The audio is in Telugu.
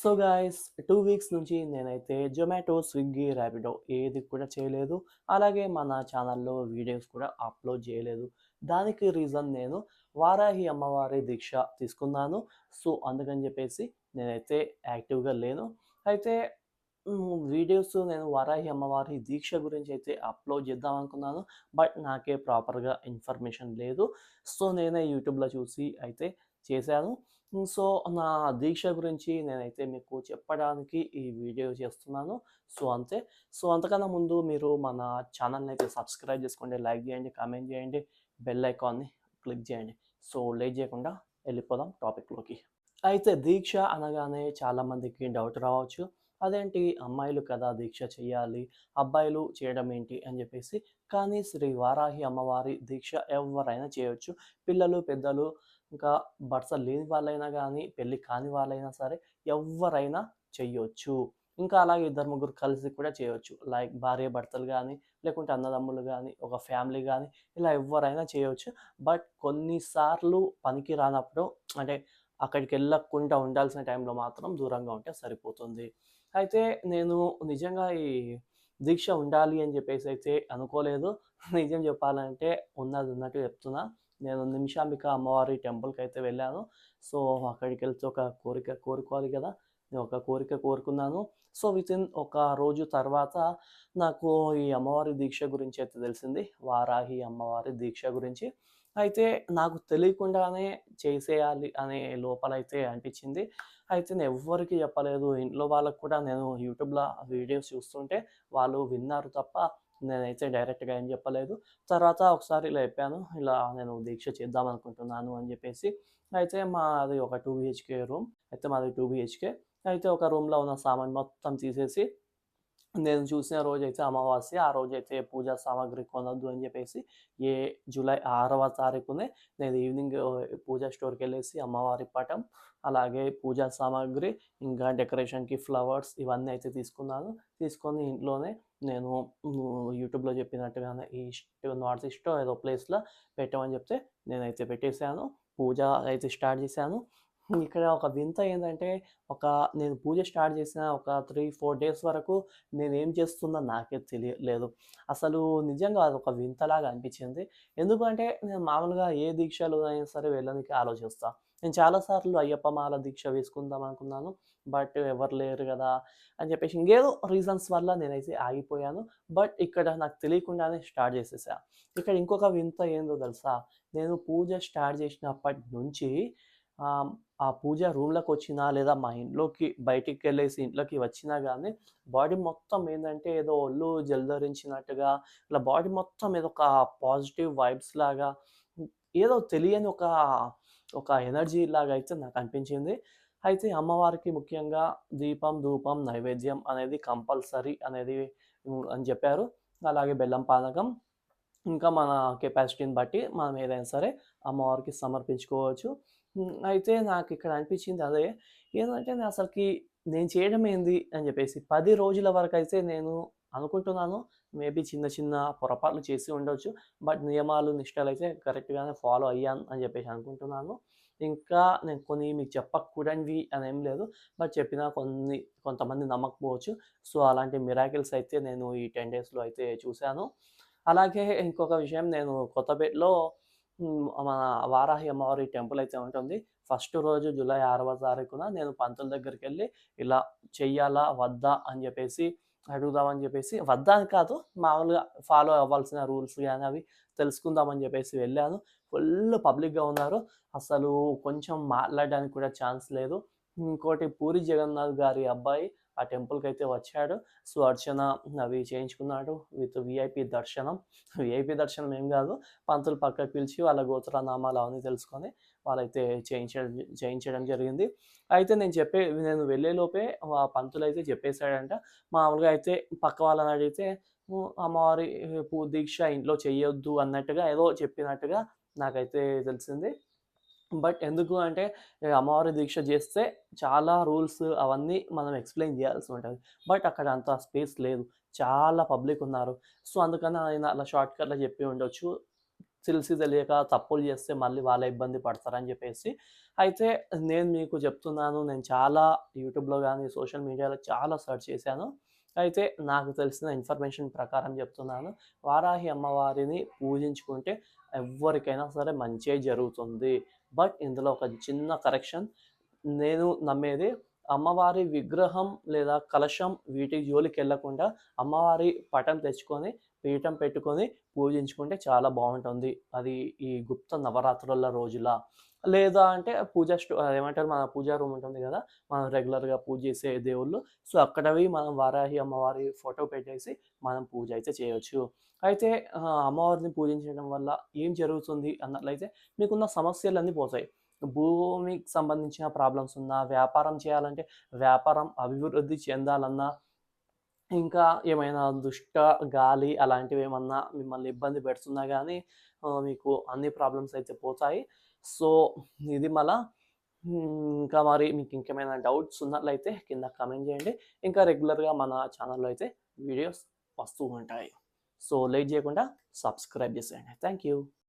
సో గాయస్ టూ వీక్స్ నుంచి నేనైతే జొమాటో స్విగ్గీ ర్యాపిడో ఏది కూడా చేయలేదు. అలాగే మన ఛానల్లో వీడియోస్ కూడా అప్లోడ్ చేయలేదు. దానికి రీజన్ నేను వారాహి అమ్మవారి దీక్ష తీసుకున్నాను. సో అందుకని చెప్పేసి నేనైతే యాక్టివ్గా లేను. అయితే వీడియోస్ నేను వారాహి అమ్మవారి దీక్ష గురించి అయితే అప్లోడ్ చేద్దాం అనుకున్నాను. బట్ నాకే ప్రాపర్గా ఇన్ఫర్మేషన్ లేదు. సో నేనే యూట్యూబ్లో చూసి అయితే చేశాను. సో నా దీక్ష గురించి నేనైతే మీకు చెప్పడానికి ఈ వీడియో చేస్తున్నాను. సో అంతే. సో అంతకన్నా ముందు మీరు మన ఛానల్ని అయితే సబ్స్క్రైబ్ చేసుకోండి. లైక్ చేయండి కామెంట్ చేయండి. బెల్ ఐకాన్ని క్లిక్ చేయండి. సో లేట్ చేయకుండా వెళ్ళిపోదాం టాపిక్లోకి. అయితే దీక్ష అనగానే చాలామందికి డౌట్ రావచ్చు. అదేంటి? అమ్మాయిలు కదా దీక్ష చేయాలి. అబ్బాయిలు చేయడం ఏంటి? అని చెప్పేసి. కానీ శ్రీ వారాహి అమ్మవారి దీక్ష ఎవరైనా చేయొచ్చు. పిల్లలు పెద్దలు ఇంకా భర్త లేని వాళ్ళైనా కానీ పెళ్ళి కాని వాళ్ళైనా సరే ఎవరైనా చెయ్యొచ్చు. ఇంకా అలాగే ఇద్దరు ముగ్గురు కలిసి కూడా చేయొచ్చు. లైక్ భార్య భర్తలు కానీ లేకుంటే అన్నదమ్ములు కానీ ఒక ఫ్యామిలీ కానీ ఇలా ఎవరైనా చేయవచ్చు బట్ కొన్నిసార్లు పనికి రానప్పుడు అంటే అక్కడికి వెళ్ళకుండా ఉండాల్సిన టైంలో మాత్రం దూరంగా ఉంటే సరిపోతుంది. అయితే నేను నిజంగా ఈ దీక్ష ఉండాలి అని చెప్పేసి అయితే అనుకోలేదు. నిజం చెప్పాలంటే ఉన్నది ఉన్నట్టు చెప్తున్నా. నేను నిమిషాంబిక అమ్మవారి టెంపుల్కి అయితే వెళ్ళాను. సో అక్కడికి వెళ్తే ఒక కోరిక కోరుకోవాలి కదా. నేను ఒక కోరిక కోరుకున్నాను. సో విత్ ఇన్ ఒక రోజు తర్వాత నాకు ఈ అమ్మవారి దీక్ష గురించి అయితే తెలిసింది. వారాహి అమ్మవారి దీక్ష గురించి. అయితే నాకు తెలియకుండానే చేసేయాలి అనే లోపలైతే అనిపించింది. అయితే నేను ఎవ్వరికి చెప్పలేదు. ఇంట్లో వాళ్ళకు కూడా నేను యూట్యూబ్లో వీడియోస్ చూస్తుంటే వాళ్ళు విన్నారు తప్ప నేనైతే డైరెక్ట్గా ఏం చెప్పలేదు. తర్వాత ఒకసారి ఇలా చెప్పాను ఇలా నేను దీక్ష చేద్దాం అనుకుంటున్నాను అని చెప్పేసి. అయితే మాది ఒక టూ బిహెచ్కే రూమ్ అయితే మాది టూ బిహెచ్కే అయితే ఒక రూమ్లో ఉన్న సామాన్ మొత్తం తీసేసి నేను చూసిన రోజు అయితే అమావాస్య ఆ రోజు అయితే పూజా సామాగ్రి కొనొద్దు అని చెప్పేసి ఏ జూలై ఆరవ తారీఖునే నేను ఈవినింగ్ పూజా స్టోర్కి వెళ్ళేసి అమ్మవారి పటం అలాగే పూజా సామాగ్రి ఇంకా డెకరేషన్కి ఫ్లవర్స్ ఇవన్నీ అయితే తీసుకున్నాను. తీసుకొని ఇంట్లోనే నేను యూట్యూబ్లో చెప్పినట్టుగానే ఈస్ట్ నార్త్ ఈస్ట్ ఏదో ప్లేస్లో పెట్టమని చెప్తే నేనైతే పెట్టేశాను. పూజ అయితే స్టార్ట్ చేశాను. ఇక్కడ ఒక వింత ఏంటంటే ఒక నేను పూజ స్టార్ట్ చేసిన ఒక త్రీ ఫోర్ డేస్ వరకు నేను ఏం చేస్తున్నా నాకే తెలియలేదు అసలు నిజంగా అది ఒక వింతలాగా అనిపించింది. ఎందుకంటే నేను మామూలుగా ఏ దీక్షలు అయినా సరే వెళ్ళడానికి ఆలోచిస్తా. నేను చాలాసార్లు అయ్యప్ప మాల దీక్ష వేసుకుందాం అనుకున్నాను బట్ ఎవరు లేరు కదా అని చెప్పేసి ఇంకేదో రీజన్స్ వల్ల నేనైతే ఆగిపోయాను. బట్ ఇక్కడ నాకు తెలియకుండానే స్టార్ట్ చేసేసా. ఇక్కడ ఇంకొక వింత ఏందో తెలుసా? నేను పూజ స్టార్ట్ చేసినప్పటి నుంచి ఆ, పూజ రూమ్లోకి వచ్చినా లేదా మా ఇంట్లోకి బయటికి వెళ్ళేసి ఇంట్లోకి వచ్చినా కానీ బాడీ మొత్తం ఏంటంటే ఏదో ఒళ్ళు జలధరించినట్టుగా ఇలా బాడీ మొత్తం ఏదో ఒక పాజిటివ్ వైబ్స్ లాగా ఏదో తెలియని ఒక ఒక ఎనర్జీ లాగా అయితే నాకు అనిపించింది. అయితే అమ్మవారికి ముఖ్యంగా దీపం ధూపం నైవేద్యం అనేది కంపల్సరీ అనేది అని చెప్పారు. అలాగే బెల్లం పానకం ఇంకా మన కెపాసిటీని బట్టి మనం ఏదైనా సరే అమ్మవారికి సమర్పించుకోవచ్చు. అయితే నాకు ఇక్కడ అనిపించింది అదే ఏంటంటే నేను అసలుకి నేను చేయడం ఏంది అని చెప్పేసి పది రోజుల వరకు అయితే నేను అనుకుంటున్నాను. మేబీ చిన్న చిన్న పొరపాట్లు చేసి ఉండొచ్చు. బట్ నియమాలు నిష్టలు అయితే కరెక్ట్గానే ఫాలో అయ్యాను అని చెప్పేసి అనుకుంటున్నాను. ఇంకా నేను కొన్ని మీకు చెప్పకూడనివి అని ఏం లేదు. బట్ చెప్పిన కొన్ని కొంతమంది నమ్మకపోవచ్చు. సో అలాంటి మిరాకిల్స్ అయితే నేను ఈ టెన్ డేస్లో అయితే చూశాను. అలాగే ఇంకొక విషయం నేను కొత్తపేటలో మన వారాహి అమ్మవారి టెంపుల్ అయితే ఉంటుంది. ఫస్ట్ రోజు జూలై ఆరవ తారీఖున నేను పంతుల దగ్గరికి వెళ్ళి ఇలా చెయ్యాలా? వద్దా? అని చెప్పేసి అడుగుదామని చెప్పేసి వద్దా అని కాదు మామూలుగా ఫాలో అవ్వాల్సిన రూల్స్ కానీ అవి తెలుసుకుందామని చెప్పేసి వెళ్ళాను. ఫుల్ పబ్లిక్గా ఉన్నారు. అసలు కొంచెం మాట్లాడడానికి కూడా ఛాన్స్ లేదు. ఇంకోటి పూరి జగన్నాథ్ గారి అబ్బాయి ఆ టెంపుల్కి అయితే వచ్చాడు. సో అర్చన అవి చేయించుకున్నాడు విత్ విఐపి దర్శనం. విఐపి దర్శనం ఏం కాదు పంతులు పక్కకు పిలిచి వాళ్ళ గోత్రనామాలు అవన్నీ తెలుసుకొని వాళ్ళైతే చేయించడం చేయించడం జరిగింది. అయితే నేను చెప్పే నేను వెళ్ళే లోపే ఆ పంతులు అయితే చెప్పేశాడంట. మామూలుగా అయితే పక్క వాళ్ళని అడిగితే అమ్మవారి పూ దీక్ష ఇంట్లో చేయొద్దు అన్నట్టుగా ఏదో చెప్పినట్టుగా నాకైతే తెలిసింది. బట్ ఎందుకు అంటే అమ్మవారి దీక్ష చేస్తే చాలా రూల్స్ అవన్నీ మనం ఎక్స్ప్లెయిన్ చేయాల్సి ఉంటుంది బట్ అక్కడ అంత స్పేస్ లేదు చాలా పబ్లిక్ ఉన్నారు సో అందుకని ఆయన అలా షార్ట్ కట్లో చెప్పి ఉండొచ్చు తెలిసి తెలియక తప్పులు చేస్తే మళ్ళీ వాళ్ళ ఇబ్బంది పడతారని చెప్పేసి. అయితే నేను మీకు చెప్తున్నాను. నేను చాలా యూట్యూబ్‌లో కానీ సోషల్ మీడియాలో చాలా సెర్చ్ చేశాను. అయితే నాకు తెలిసిన ఇన్ఫర్మేషన్ ప్రకారం చెప్తున్నాను. వారాహి అమ్మవారిని పూజించుకుంటే ఎవ్వరికైనా సరే మంచిగా జరుగుతుంది. బట్ ఇందులో ఒక చిన్న కరెక్షన్. నేను నమ్మేది అమ్మవారి విగ్రహం లేదా కలశం వీటి జోలికెళ్ళకుండా అమ్మవారి పటం తెచ్చుకొని, పీఠం పెట్టుకొని పూజించుకుంటే చాలా బాగుంటుంది అది ఈ గుప్త నవరాత్రుల రోజుల. లేదా అంటే పూజ స్టో ఏమంటారు మన పూజా రూమ్ ఉంటుంది కదా మనం రెగ్యులర్‌గా పూజ చేసే దేవుళ్ళు. సో, అక్కడవి మనం వారాహి అమ్మవారి ఫోటో పెట్టేసి మనం పూజ అయితే చేయవచ్చు అయితే అమ్మవారిని పూజించడం వల్ల ఏం జరుగుతుంది అన్నట్లయితే మీకున్న సమస్యలన్నీ పోతాయి. భూమికి సంబంధించిన ప్రాబ్లమ్స్ ఉన్నా, వ్యాపారం చేయాలంటే వ్యాపారం అభివృద్ధి చెందాలన్నా, ఇంకా ఏమైనా దుష్ట గాలి అలాంటివి ఏమన్నా మిమ్మల్ని ఇబ్బంది పెడుతున్నా కానీ మీకు అన్ని ప్రాబ్లమ్స్ అయితే పోతాయి. సో, ఇది మళ్ళా ఇంకా మరి మీకు ఇంకేమైనా డౌట్స్ ఉన్నట్లయితే కింద కమెంట్ చేయండి. ఇంకా రెగ్యులర్‌గా మన ఛానల్లో అయితే వీడియోస్ వస్తూ ఉంటాయి. సో, లేట్ చేయకుండా సబ్స్క్రైబ్ చేసేయండి. Thank you.